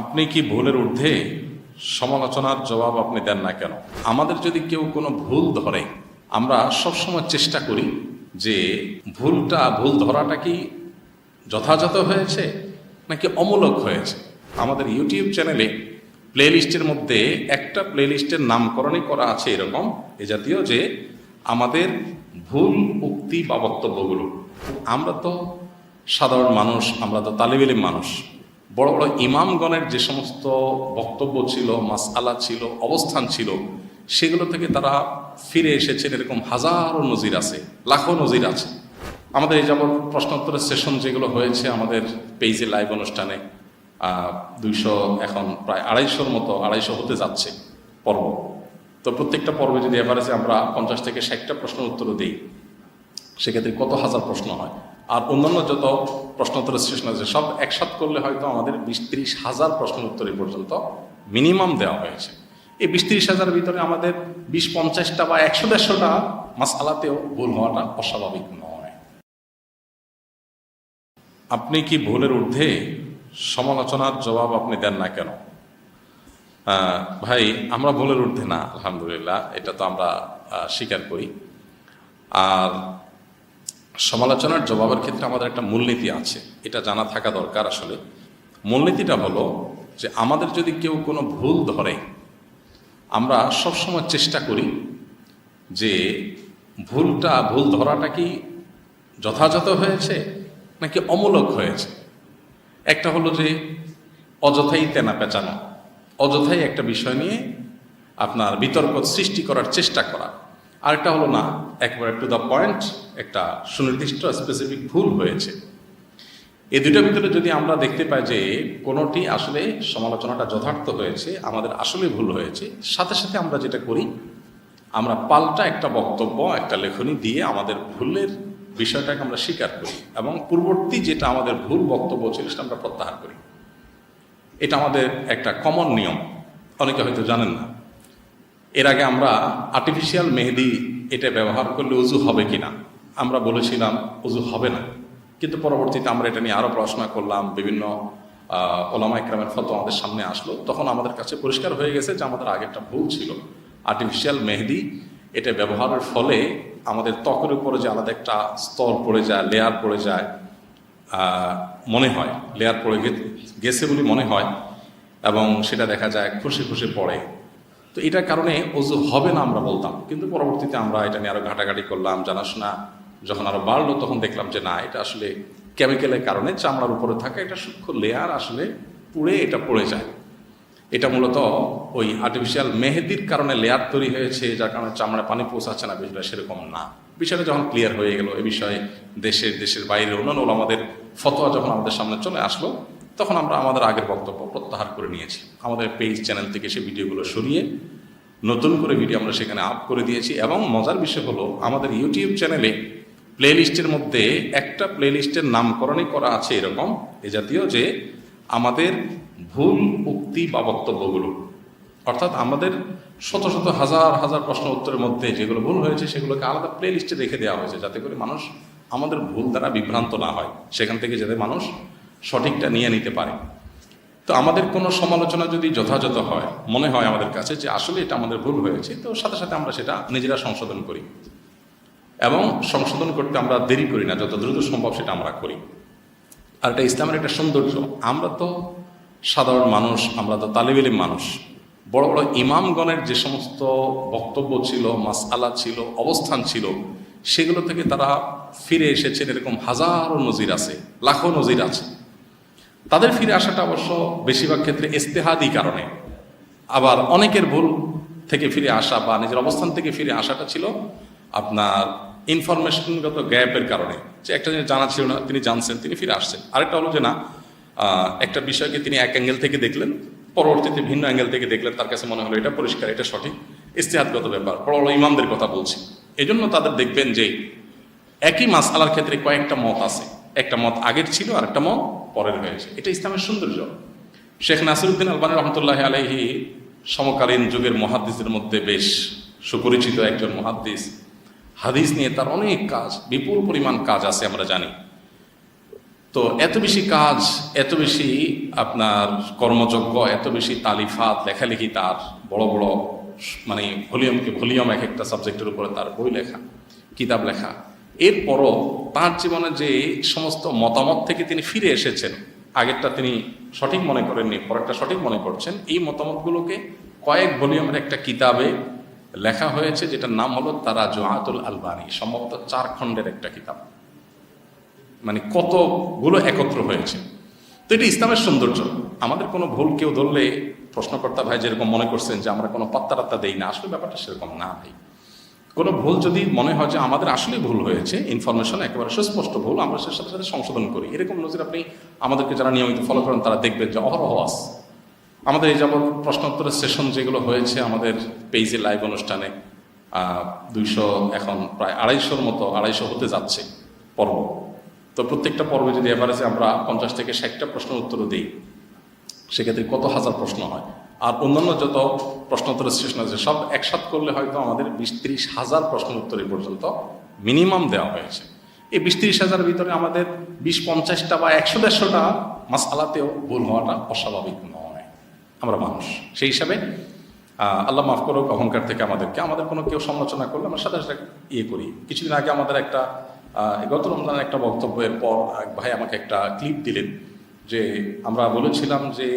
আপনি কি ভুলের ঊর্ধ্বে সমালোচনার জবাব আপনি দেন না কেন? আমাদের যদি কেউ কোনো ভুল ধরে, আমরা সবসময় চেষ্টা করি যে ভুলটা, ভুল ধরাটা কি যথাযথ হয়েছে নাকি অমূলক হয়েছে? আমাদের ইউটিউব চ্যানেলে প্লেলিস্টের মধ্যে একটা প্লেলিস্টের নামকরণই করা আছে এরকম, এ জাতীয় যে আমাদের ভুল, উক্তি বা বক্তব্যগুলো। আমরা তো সাধারণ মানুষ, আমরা তো তালিবিলিম মানুষ। বড় বড় ইমামগণের যে সমস্ত বক্তব্য ছিল, মাসআলা ছিল, অবস্থান ছিল, সেগুলো থেকে তারা ফিরে এসেছেন এরকম হাজারো নজির আছে, লাখো নজির আছে। আমাদের এই যেমন প্রশ্নোত্তরের সেশন যেগুলো হয়েছে আমাদের পেজে লাইভ অনুষ্ঠানে দুইশো এখন প্রায় আড়াইশোর মতো, আড়াইশো হতে যাচ্ছে পর্ব। তো প্রত্যেকটা পর্বে যদি এভারেজে আমরা পঞ্চাশ থেকে ষাটটা প্রশ্ন উত্তর দিই, সেক্ষেত্রে কত হাজার প্রশ্ন হয়? আর অন্যান্য যত প্রশ্নোত্তরের সেশন আছে সব একসাথ করলে হয়তো আমাদের বিশ ত্রিশ হাজার প্রশ্ন উত্তর পর্যন্ত মিনিমাম দেওয়া হয়েছে। এই বিশ ত্রিশ হাজারের ভিতরে আমাদের বিশ পঞ্চাশটা বা একশো দেড়শোটা মাসালাতেও ভুল হওয়াটা অস্বাভাবিক নয়। আপনি কি ভুলের ঊর্ধ্বে সমালোচনার জবাব আপনি দেন না কেন? ভাই, আমরা ভুলের ঊর্ধ্বে না, আলহামদুলিল্লাহ, এটা তো আমরা স্বীকার করি। আর সমালোচনার জবাবের ক্ষেত্রে আমাদের একটা মূলনীতি আছে। এটা জানা থাকা দরকার আসলে। মূলনীতিটা হলো যে আমাদের যদি কেউ কোনো ভুল ধরে, আমরা সবসময় চেষ্টা করি যে ভুলটা, ভুল ধরাটা কি যথাযথ হয়েছে নাকি অমূলক হয়েছে? একটা হলো যে অযথাই তেনা পেঁচানো, অযথাই একটা বিষয় নিয়ে আপনার বিতর্ক সৃষ্টি করার চেষ্টা করা। আরেকটা হলো না, একবারে টু দ্য পয়েন্ট একটা সুনির্দিষ্ট স্পেসিফিক ভুল হয়েছে। এই দুটোর ভিতরে যদি আমরা দেখতে পাই যে কোনোটি আসলে সমালোচনাটা যথার্থ হয়েছে, আমাদের আসলে ভুল হয়েছে, সাথে সাথে আমরা যেটা করি, আমরা পাল্টা একটা বক্তব্য, একটা লেখনী দিয়ে আমাদের ভুলের বিষয়টাকে আমরা স্বীকার করি এবং পূর্ববর্তী যেটা আমাদের ভুল বক্তব্য ছিল সেটা আমরা প্রত্যাহার করি। এটা আমাদের একটা কমন নিয়ম। অনেকে হয়তো জানেন না। এর আগে আমরা আর্টিফিশিয়াল মেহেদি এটা ব্যবহার করলে উজু হবে কিনা? আমরা বলেছিলাম উজু হবে না। কিন্তু পরবর্তীতে আমরা এটা নিয়ে আরও পড়াশোনা করলাম, বিভিন্ন ওলামা ইকরামের ফটো আমাদের সামনে আসলো। তখন আমাদের কাছে পরিষ্কার হয়ে গেছে যে আমাদের আগে একটা ভুল ছিল। আর্টিফিশিয়াল মেহেদি এটা ব্যবহারের ফলে আমাদের ত্বকের উপরে যে আলাদা একটা স্তর পড়ে যায় লেয়ার পড়ে যায় মনে হয়। লেয়ার পড়ে গেছে বলে মনে হয় এবং সেটা দেখা যায় খুশি খুশি পড়ে। তো এটার কারণে অজু হবে না আমরা বলতাম। কিন্তু পরবর্তীতে আমরা এটা নিয়ে আরও ঘাটাঘাটি করলাম, জানাশোনা যখন আরও বাড়লো তখন দেখলাম যে না, এটা আসলে কেমিক্যালের কারণে চামড়ার উপরে থাকা এটা সূক্ষ্ম লেয়ার আসলে পুড়ে এটা পড়ে যায়। এটা মূলত ওই আর্টিফিশিয়াল মেহেদির কারণে লেয়ার তৈরি হয়েছে, যার কারণে চামড়ায় পানি পৌঁছাচ্ছে না, বিষয়টা সেরকম না। বিষয়টা যখন ক্লিয়ার হয়ে গেল, এ বিষয়ে দেশের দেশের বাইরে অন্যান্য আমাদের ফতোয়া যখন আমাদের সামনে চলে আসলো তখন আমরা আমাদের আগের বক্তব্য প্রত্যাহার করে নিয়েছি। আমাদের পেজ চ্যানেল থেকে সে ভিডিওগুলো সরিয়ে নতুন করে ভিডিও আমরা সেখানে আপ করে দিয়েছি এবং মজার বিষয় হলো, আমাদের ইউটিউব চ্যানেলে প্লেলিস্টের মধ্যে একটা প্লেলিস্টের নামকরণই করা আছে এরকম। এ জাতীয় যে আমাদের ভুল, উক্তি বা বক্তব্যগুলো। অর্থাৎ আমাদের শত শত হাজার হাজার প্রশ্ন উত্তরের মধ্যে যেগুলো ভুল হয়েছে সেগুলোকে আলাদা প্লে লিস্টে রেখে দেওয়া হয়েছে যাতে করে মানুষ আমাদের ভুল দ্বারা বিভ্রান্ত না হয়। সেখান থেকে যাতে মানুষ সঠিকটা নিয়ে নিতে পারে। তো আমাদের কোনো সমালোচনা যদি যথাযথ হয়, মনে হয় আমাদের কাছে যে আসলে এটা আমাদের ভুল হয়েছে, তো সাথে সাথে আমরা সেটা নিজেরা সংশোধন করি। এবং সংশোধন করতে আমরা দেরি করি না, যত দ্রুত সম্ভব সেটা আমরা করি। আর এটা ইসলামের একটা সৌন্দর্য। আমরা তো সাধারণ মানুষ, আমরা তো তালিবিলিম মানুষ। বড় বড় ইমামগণের যে সমস্ত বক্তব্য ছিল, মাসআলা ছিল, অবস্থান ছিল, সেগুলো থেকে তারা ফিরে এসেছেন, এরকম হাজারো নজির আছে, লাখো নজির আছে। তাদের ফিরে আসাটা অবশ্য বেশিরভাগ ক্ষেত্রে ইস্তেহাদি কারণে। আবার অনেকের ভুল থেকে ফিরে আসা বা নিজের অবস্থান থেকে ফিরে আসাটা ছিল আপনার ইনফরমেশনগত গ্যাপের কারণে। যে একটা জিনিস জানা ছিল না, তিনি জানছেন, তিনি ফিরে আসছেন। আরেকটা হলো যে না একটা বিষয়কে তিনি এক অ্যাঙ্গেল থেকে দেখলেন, পরবর্তীতে ভিন্ন অ্যাঙ্গেল থেকে দেখলেন, তার কাছে মনে হলো এটা পরিষ্কার, এটা সঠিক, ইস্তেহাদগত ব্যাপার। বড় বড় ইমামদের কথা বলছি। এই জন্য তাদের দেখবেন যে একই মাসালার ক্ষেত্রে কয়েকটা মত আছে। একটা মত আগের ছিল আর একটা মত পরের হয়েছে। এটা ইসলামের সৌন্দর্য। শেখ নাসিরুদ্দিন আলবানী রহমতুল্লাহ আলহি সমকালীন যুগের মহাদ্দিসের মধ্যে বেশ সুপরিচিত একজন মহাদ্দিস। হাদিস নিয়ে তার অনেক কাজ, বিপুল পরিমাণ কাজ আছে আমরা জানি। তো এত বেশি কাজ, এত বেশি আপনার কর্মযজ্ঞ, এত বেশি তালিফাত, লেখালেখি তার বড় বড় মানে ভলিউমকে ভলিউম এক একটা সাবজেক্টের উপরে তার বই লেখা, কিতাব লেখা। এরপরও তার জীবনে যে সমস্ত মতামত থেকে তিনি ফিরে এসেছেন, আগেরটা তিনি সঠিক মনে করেননি, পরেরটা সঠিক মনে করছেন, এই মতামতগুলোকে কয়েক ভলিউমের একটা কিতাবে লেখা হয়েছে যেটার নাম হলো তারা জোয়াতুল আলবানি, সম্ভবত চার খণ্ডের একটা কিতাব। মানে কতগুলো একত্র হয়েছে। তো এটা ইসলামের সৌন্দর্য। আমাদের কোনো ভুল কেউ ধরলে প্রশ্নকর্তা ভাই যেরকম মনে করছেন যে আমরা কোনো পাত্তা টাত্তা দেই না, আসলে ব্যাপারটা সেরকম না ভাই। কোনো ভুল যদি মনে হয় যে আমাদের আসলে ভুল হয়েছে ইনফরমেশন একেবারে সুস্পষ্ট ভুল, আমরা সে সাথে সাথে সংশোধন করি। এরকম নজির আপনি আমাদেরকে যারা নিয়মিত ফলো করেন, তারা দেখবেন যে অহরহ আস। আমাদের এই যাবৎ প্রশ্নোত্তরের সেশন যেগুলো হয়েছে আমাদের পেজে লাইভ অনুষ্ঠানে দুইশো এখন প্রায় আড়াইশোর মতো, আড়াইশো হতে যাচ্ছে পর্ব। তো প্রত্যেকটা পর্বে যদি এভারেজে আমরা পঞ্চাশ থেকে ষাটটা প্রশ্ন উত্তর দিই, সেক্ষেত্রে কত হাজার প্রশ্ন হয়? আর অন্যান্য যত প্রশ্নোত্তরের সেশন আছে, সব একসাথ করলে হয়তো আমাদের বিশ ত্রিশ হাজার প্রশ্ন উত্তর পর্যন্ত মিনিমাম দেওয়া হয়েছে। এই বিশ ত্রিশ হাজারের ভিতরে আমাদের বিশ পঞ্চাশটা বা একশো দেড়শোটা মাসালাতেও ভুল হওয়াটা অস্বাভাবিক নয়। আমরা মানুষ। সেই হিসাবে আল্লাহ মাফ করুক, অহংকার থেকে আমাদেরকে, আমাদের কোনো কেউ সমালোচনা করলে আমরা সাথে সাথে ইয়ে করি। কিছুদিন আগে আমাদের একটা গত রমজানের একটা বক্তব্যের পর এক ভাই আমাকে একটা ক্লিপ দিলেন যে আমরা বলেছিলাম যে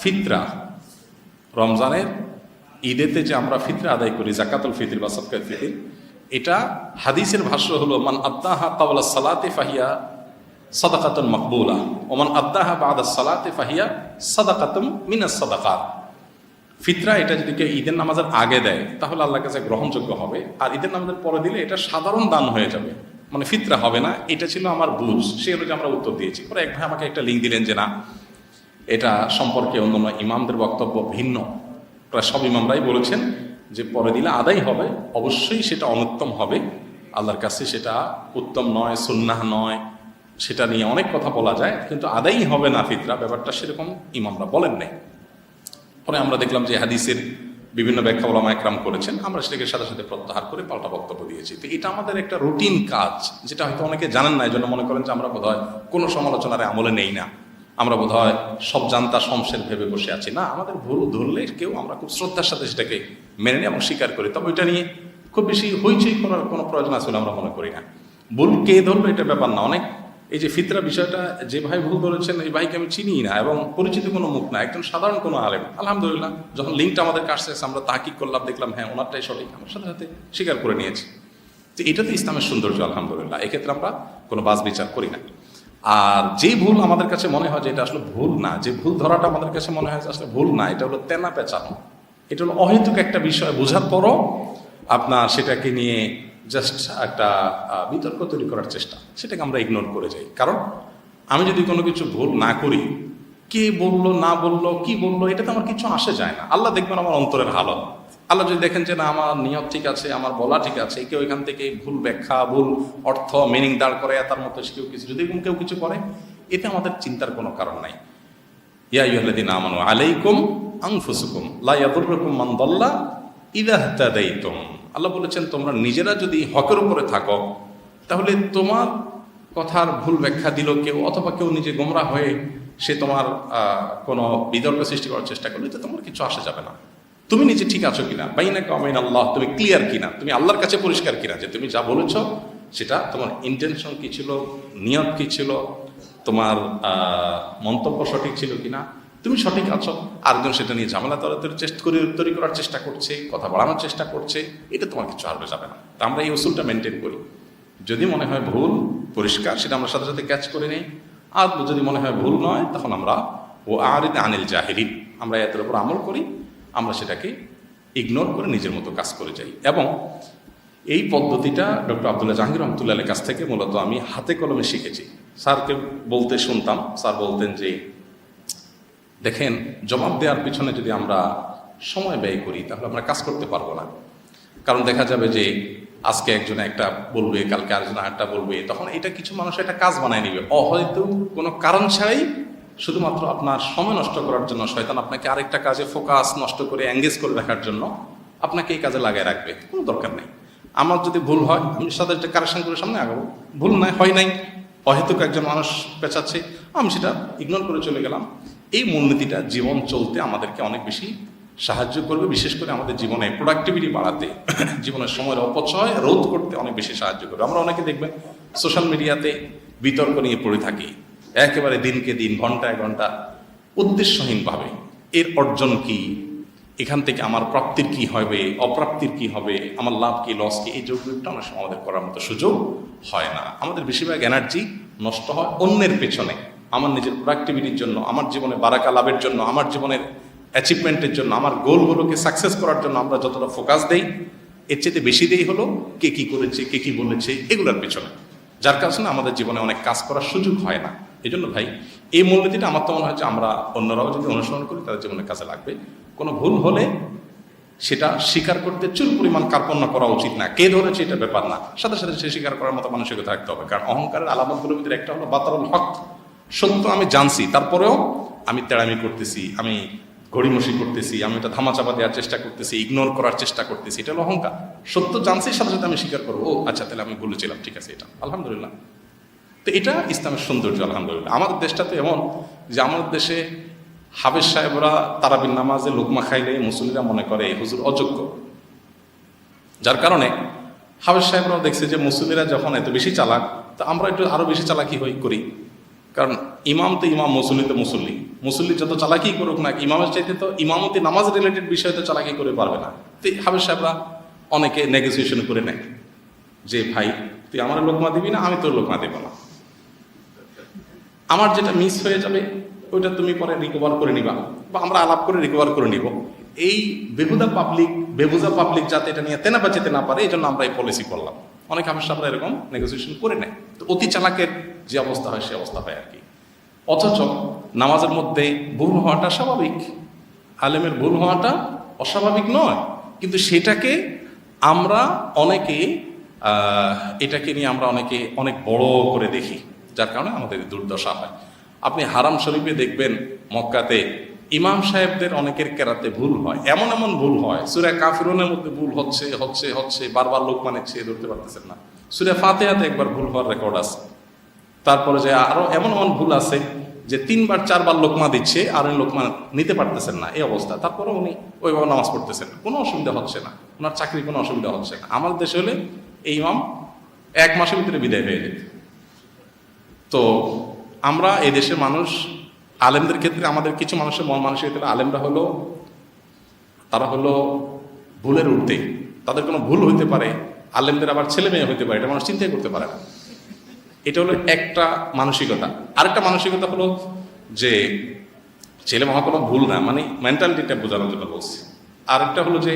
ফিতরা। রমজানের ঈদেতে যে আমরা ফিতরা আদায় করি, জাকাতুল ফিতির বা সৎকার ফিতির, এটা হাদিসের ভাষ্য হলো, মান আত্মাহা কাবলা সালাতে ফাহিয়া সাদাকাতুন মকবুলা ওমান আত্মাহা বাদা সালাতে ফাহিয়া সাদাকাতুম মিনাস সাদাকাত। ফিতরা এটা যদি কেউ ঈদের নামাজের আগে দেয়, তাহলে আল্লাহর কাছে গ্রহণযোগ্য হবে। আর ঈদের নামাজের পরে দিলে এটা সাধারণ দান হয়ে যাবে। মানে ফিতরা হবে না, এটা ছিল আমার বুঝ। সে অনুযায়ী আমরা উত্তর দিয়েছি। পরে এক ভাই আমাকে একটা লিঙ্ক দিলেন যে, না এটা সম্পর্কে অন্যান্য ইমামদের বক্তব্য ভিন্ন। প্রায় সব ইমামরাই বলেছেন যে পরে দিলে আদায় হবে, অবশ্যই সেটা অনুত্তম হবে। আল্লাহর কাছে সেটা উত্তম নয়, সুন্নাহ নয়, সেটা নিয়ে অনেক কথা বলা যায়, কিন্তু আদায়ই হবে না ফিতরা, ব্যাপারটা সেরকম ইমামরা বলেন নাই। পরে আমরা দেখলাম যে হাদিসের বিভিন্ন ব্যাখ্যা ওলামা একরাম করেছেন, আমরা সেটাকে সাথে সাথে প্রত্যাহার করে পাল্টা বক্তব্য দিয়েছি। তো এটা আমাদের একটা রুটিন কাজ, যেটা হয়তো অনেকে জানেন না এই জন্য মনে করেন যে আমরা বোধহয় কোনো সমালোচনার আমলে নেই না। আমরা বোধহয় সব জানতা শমশের ভেবে বসে আছি। না, আমাদের ভুল ধরলে কেউ আমরা খুব শ্রদ্ধার সাথে সেটাকে মেনে নিই এবং স্বীকার করি। তবে ওইটা নিয়ে খুব বেশি হইচই করার কোনো প্রয়োজন আছে বলে আমরা মনে করি না। ভুল কে ধরলো এটা ব্যাপার না। অনেক এই যে ফিতরা বিষয়টা, যে ভাই ভুল ধরেছেন, এই ভাইকে আমি চিনি না এবং পরিচিত কোনো মুখ না, একজন সাধারণ কোনো আলেম। আলহামদুলিল্লাহ, যখন লিঙ্কটা আমাদের কাছে আমরা তাকিক করলাম, দেখলাম হ্যাঁ ওনারটাই সঠিক, আমার সাথে সাথে স্বীকার করে নিয়েছি। তো এটা তো ইসলামের সৌন্দর্য, আলহামদুলিল্লাহ, এক্ষেত্রে আমরা কোনো বাস বিচার করি না। আর যে ভুল আমাদের কাছে মনে হয় যে এটা আসলে ভুল না, যে ভুল ধরাটা আমাদের কাছে মনে হয় আসলে ভুল না, এটা হলো তেনা পেঁচানো। এটা হলো অহেতুক একটা বিষয়, বোঝার পরও আপনার সেটাকে নিয়ে জাস্ট একটা বিতর্ক তৈরি করার চেষ্টা, সেটাকে আমরা ইগনোর করে যাই। কারণ আমি যদি কোনো কিছু ভুল না করি, কে বলল, না বলল, কি বলল, এটাতে আমার কিছু আসে যায় না। আল্লাহ দেখবেন আমার অন্তরের হালত। আল্লাহ যদি দেখেন যে না, আমার নিয়ত ঠিক আছে, আমার বলা ঠিক আছে, কেউ এখান থেকে ভুল ব্যাখ্যা, ভুল অর্থ মিনিং দাঁড় করে তার মতো কেউ কিছু, যদি কেউ কিছু করে, এতে আমাদের চিন্তার কোনো কারণ নাই। ইয়া ইউহাল্লাদিন আমানু, আলাইকুম আনফুসুকুম, লা ইয়াদুররুকুম মান দাল্লা ইদা ইহতাদাইতুম আল্লাহ বলেছেন, তোমরা নিজেরা যদি হকের উপরে থাকো, তাহলে তোমার কথার ভুল ব্যাখ্যা দিল কেউ, অথবা কেউ নিজে গোমরা হয়ে সে তোমার কোনো বিতর্ক সৃষ্টি করার চেষ্টা করলে তো তোমার কিছু আসা যাবে না। তুমি নিজে ঠিক আছো কিনা? বাইনা কামাইন আল্লাহ তুমি ক্লিয়ার কিনা? তুমি আল্লাহর কাছে পরিষ্কার কিনা? যে তুমি যা বলেছ, সেটা তোমার ইন্টেনশন কী ছিল? নিয়ত কী ছিল? তোমার মন্তব্য সঠিক ছিল কিনা? তুমি সঠিক আছো? আরেকজন সেটা নিয়ে ঝামেলা তরাতরি চেষ্টা করে তৈরি করার চেষ্টা করছে, কথা বাড়ানোর চেষ্টা করছে, এটা তোমার কিছু আসবে যাবে না। তা আমরা এই ওসুলটা মেনটেন করি। যদি মনে হয় ভুল, পরিষ্কার, সেটা আমরা সাথে সাথে ক্যাচ করে নিই। আর যদি মনে হয় ভুল নয়, তখন আমরা ও আর আনিল জাহেরিন, আমরা এতের উপর আমল করি। আমরা সেটাকে ইগনোর করে নিজের মতো কাজ করে যাই। এবং এই পদ্ধতিটা ডক্টর আবদুল্লাহ জাহাঙ্গীর রহমতুল্লাহের কাছ থেকে মূলত আমি হাতে কলমে শিখেছি। স্যারকে বলতে শুনতাম, স্যার বলতেন যে, দেখেন, জবাব দেওয়ার পিছনে যদি আমরা সময় ব্যয় করি, তাহলে আমরা কাজ করতে পারব না। কারণ দেখা যাবে যে, আজকে একজন একটা বলবে, কালকে আরেকজন একটা বলবে, তখন এটা কিছু মানুষ একটা কাজ বানায় নিবে। অহয়তো কোনো কারণ ছাড়াই শুধুমাত্র আপনার সময় নষ্ট করার জন্য শয়তান আপনাকে আরেকটা কাজে ফোকাস নষ্ট করে এঙ্গেজ করে রাখার জন্য আপনাকে এই কাজে লাগায় রাখবে। কোনো দরকার নেই। আমার যদি ভুল হয়, আমি সাথে একটা কারেকশন করে সামনে আগাবো। ভুল নাই, হয় নাই, অহেতুক একজন মানুষ পেঁচাচ্ছে, আমি সেটা ইগনোর করে চলে গেলাম। এই মূলনীতিটা জীবন চলতে আমাদেরকে অনেক বেশি সাহায্য করবে, বিশেষ করে আমাদের জীবনে প্রোডাক্টিভিটি বাড়াতে জীবনের সময়ের অপচয় রোধ করতে অনেক বেশি সাহায্য করবে। আমরা অনেকে দেখবেন সোশ্যাল মিডিয়াতে বিতর্ক নিয়ে পড়ে থাকি। একেবারে দিনকে দিন, ঘন্টায় ঘণ্টা উদ্দেশ্যহীনভাবে। এর অর্জন কি? এখান থেকে আমার প্রাপ্তির কি হবে? অপ্রাপ্তির কি হবে? আমার লাভ কি লস কি? এই যোগবিয়োগটা অনেক সময় আমাদের করার মতো সুযোগ হয় না। আমাদের বেশিরভাগ এনার্জি নষ্ট হয় অন্যের পেছনে। আমার নিজের প্রোডাক্টিভিটির জন্য, আমার জীবনে বারাকা লাভের জন্য, আমার জীবনের অ্যাচিভমেন্টের জন্য, আমার গোলগুলোকে সাকসেস করার জন্য আমরা যতটা ফোকাস দেই, এর চেয়ে বেশি দেই হলো কে কি করেছে, কে কি বলেছে, এগুলোর পেছনে। যার কারণে আমাদের জীবনে অনেক কাজ করার সুযোগ হয় না। এই জন্য ভাই, এই মূলনীতিটা আমার তো মনে হয় যে আমরা অন্যরাও যদি অনুসরণ করি, তাদের জীবনে কাজে লাগবে। কোনো ভুল হলে সেটা স্বীকার করতে চুল পরিমাণ কার্পণ্য করা উচিত না। কে ধরেছে এটা ব্যাপার না। সাথে সাথে সে স্বীকার করার মতো মানসিকতা থাকতে হবে। কারণ অহংকারের আলামতগুলোর ভিতরে একটা হলো বাতারুল হক। সত্য আমি জানছি, তারপরেও আমি তেড়ামি করতেছি, আমি ঘড়িমসি করতেছি, আমি এটা ধামাচাপা দেওয়ার চেষ্টা করতেছি ইগনোর করার চেষ্টা করতেছি, এটা হলো অহংকার। সত্য জানছি, সাথে সাথে আমি স্বীকার করব, ও আচ্ছা তাহলে আমি বলেছিলাম ঠিক আছে এটা। আলহামদুলিল্লাহ। তো এটা ইসলামের সৌন্দর্য, আলহামদুলিল্লাহ। আমাদের দেশটা তো এমন যে আমাদের দেশে হাফেজ সাহেবরা তারাবিন নামাজে লোকমা খাইলে মুসলিমরা মনে করে, এই হুজুর অযোগ্য। যার কারণে হাফেজ সাহেবরাও দেখছে যে মুসলিরা যখন এত বেশি চালাক, তো আমরা একটু আরও বেশি চালাকি হই, করি। কারণ ইমাম তো ইমাম, মুসল্লি তো মুসল্লি। মুসল্লি যত চালাকি করুক না ইমামের চাইতে তো ইমামতি নামাজ রিলেটেড বিষয়ে তো চালাকি করে পারবে না। তো হাফেজ সাহেবরা অনেকে নেগোসিয়েশন করে নেয় যে, ভাই, তুই আমার লোকমা দিবি না, আমি তোর লোকমা দেবো না? আমার যেটা মিস হয়ে যাবে, ওইটা তুমি পরে রিকভার করে নিবা বা আমরা আলাপ করে রিকভার করে নিব। এই বেহুদা পাবলিক বেবুজা পাবলিক যাতে এটা নিয়ে তেনা বাঁচাতে না পারে এই জন্য আমরা এই পলিসি করলাম। অনেক হামের সামনে এরকম নেগোসিয়েশন করে নেয়। তো অতি চালাকের যে অবস্থা হয়, সে অবস্থা হয় আর কি। অথচ নামাজের মধ্যে ভুল হওয়াটা স্বাভাবিক। আলেমের ভুল হওয়াটা অস্বাভাবিক নয়। কিন্তু সেটাকে আমরা অনেকে এটাকে নিয়ে আমরা অনেকে অনেক বড় করে দেখি। যার কারণে আমাদের দুর্দশা হয়। আপনি হারাম শরীফে দেখবেন মক্কাতে ইমাম সাহেবদের অনেকের কেরাতে ভুল হয়। এমন এমন ভুল হয়। সুরা কাফিরনের মধ্যে ভুল হচ্ছে হচ্ছে হচ্ছে, বারবার লোক মানে ছেয়ে ধরতে পারতেছেন না। সুরা ফাতেহাতে একবার ভুল হওয়ার রেকর্ড আছে। তারপরে যে আরও এমন এমন ভুল আছে যে তিনবার, চারবার লোকমা দিচ্ছে, আর উনি লোকমা নিতে পারতেছেন না। এই অবস্থা। তারপরে উনি ওইভাবে নামাজ পড়তেছেন কোনো অসুবিধা হচ্ছে না। ওনার চাকরি কোনো অসুবিধা হচ্ছে না। আমার দেশে হলে এই ইমাম এক মাসের ভিতরে বিদায় পেয়ে যেত। তো আমরা এই দেশের মানুষ, আলেমদের ক্ষেত্রে আমাদের কিছু মানুষের মন মানুষের ক্ষেত্রে আলেমরা হলো, তারা হলো ভুলের ঊর্ধ্বে। তাদের কোনো ভুল হইতে পারে, আলেমদের আবার ছেলে মেয়ে হইতে পারে, এটা মানুষ চিন্তাই করতে পারে না। এটা হলো একটা মানসিকতা। আরেকটা মানসিকতা হলো যে ছেলে মহা কোনো ভুল না মানে মেন্টালিটিটা বোঝানোর জন্য বলছি। আরেকটা হলো যে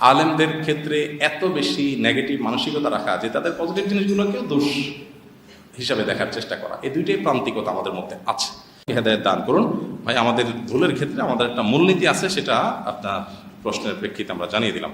আলেমদের ক্ষেত্রে এত বেশি নেগেটিভ মানসিকতা রাখা যে তাদের পজিটিভ জিনিসগুলোকেও দোষ হিসাবে দেখার চেষ্টা করা। এই দুইটাই প্রান্তিকতা আমাদের মধ্যে আছে। হেদায়ত দান করুন। ভাই, আমাদের ভুলের ক্ষেত্রে আমাদের একটা মূলনীতি আছে, সেটা আপনার প্রশ্নের প্রেক্ষিতে আমরা জানিয়ে দিলাম।